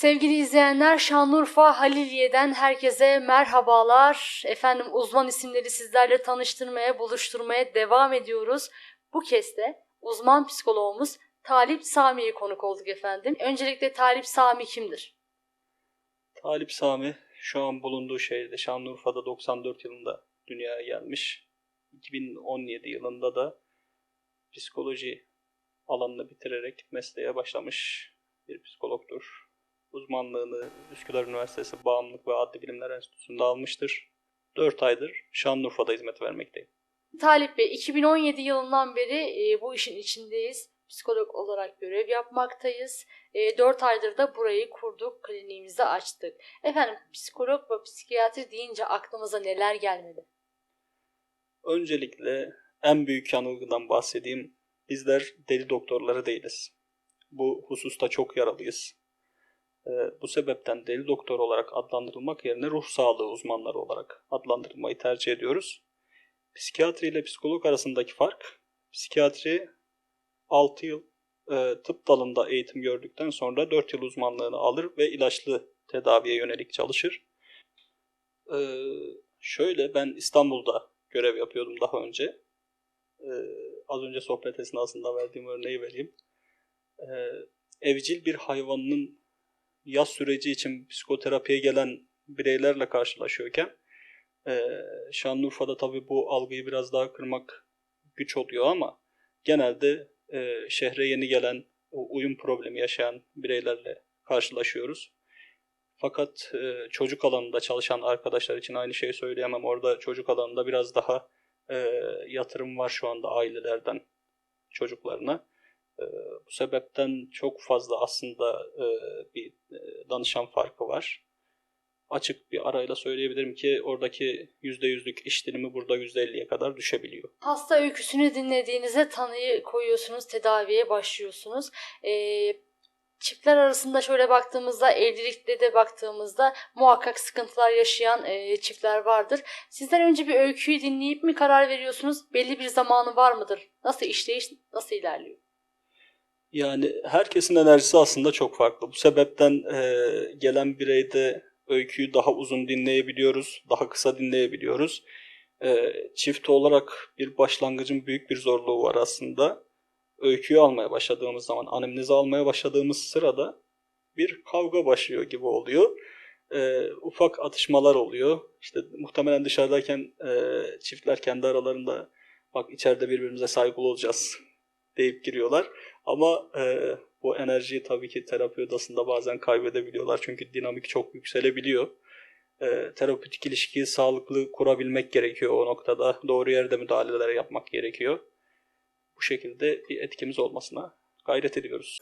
Sevgili izleyenler Şanlıurfa Haliliye'den herkese merhabalar. Efendim uzman isimleri sizlerle tanıştırmaya, buluşturmaya devam ediyoruz. Bu kez de uzman psikologumuz Talip Sami'ye konuk olduk efendim. Öncelikle Talip Sami kimdir? Talip Sami şu an bulunduğu şehirde Şanlıurfa'da 94 yılında dünyaya gelmiş. 2017 yılında da psikoloji alanını bitirerek mesleğe başlamış bir psikologdur. Uzmanlığını Üsküdar Üniversitesi Bağımlılık ve Adli Bilimler Enstitüsü'nde almıştır. 4 aydır Şanlıurfa'da hizmet vermekteyim. Talip Bey 2017 yılından beri e, bu işin içindeyiz. Psikolog olarak görev yapmaktayız. E, 4 aydır da burayı kurduk, kliniğimizi açtık. Efendim psikolog ve psikiyatri deyince aklımıza neler gelmedi? Öncelikle en büyük yanılgıdan bahsedeyim. Bizler deli doktorları değiliz. Bu hususta çok yaralıyız. Ee, bu sebepten deli doktor olarak adlandırılmak yerine ruh sağlığı uzmanları olarak adlandırılmayı tercih ediyoruz. Psikiyatri ile psikolog arasındaki fark, psikiyatri 6 yıl e, tıp dalında eğitim gördükten sonra 4 yıl uzmanlığını alır ve ilaçlı tedaviye yönelik çalışır. Ee, şöyle ben İstanbul'da görev yapıyordum daha önce. Ee, az önce sohbet esnasında verdiğim örneği vereyim. Ee, evcil bir hayvanının yaz süreci için psikoterapiye gelen bireylerle karşılaşıyorken e, Şanlıurfa'da tabii bu algıyı biraz daha kırmak güç oluyor ama genelde e, şehre yeni gelen uyum problemi yaşayan bireylerle karşılaşıyoruz. Fakat e, çocuk alanında çalışan arkadaşlar için aynı şeyi söyleyemem. Orada çocuk alanında biraz daha e, yatırım var şu anda ailelerden çocuklarına. E, bu sebepten çok fazla aslında e, bir e, danışan farkı var. Açık bir arayla söyleyebilirim ki oradaki %100'lük iş dilimi burada %50'ye kadar düşebiliyor. Hasta öyküsünü dinlediğinizde tanıyı koyuyorsunuz, tedaviye başlıyorsunuz. Ee, çiftler arasında şöyle baktığımızda, evlilikte de baktığımızda muhakkak sıkıntılar yaşayan e, çiftler vardır. Sizden önce bir öyküyü dinleyip mi karar veriyorsunuz? Belli bir zamanı var mıdır? Nasıl işleyiş, nasıl ilerliyor? Yani herkesin enerjisi aslında çok farklı. Bu sebepten e, gelen bireyde öyküyü daha uzun dinleyebiliyoruz, daha kısa dinleyebiliyoruz. E, çift olarak bir başlangıcın büyük bir zorluğu var aslında. Öyküyü almaya başladığımız zaman, anemnezi almaya başladığımız sırada bir kavga başlıyor gibi oluyor. E, ufak atışmalar oluyor. İşte muhtemelen dışarıdayken e, çiftler kendi aralarında bak içeride birbirimize saygılı olacağız deyip giriyorlar. Ama e, bu enerjiyi tabii ki terapi odasında bazen kaybedebiliyorlar. Çünkü dinamik çok yükselebiliyor. E, terapötik ilişkiyi sağlıklı kurabilmek gerekiyor o noktada. Doğru yerde müdahaleler yapmak gerekiyor. Bu şekilde bir etkimiz olmasına gayret ediyoruz.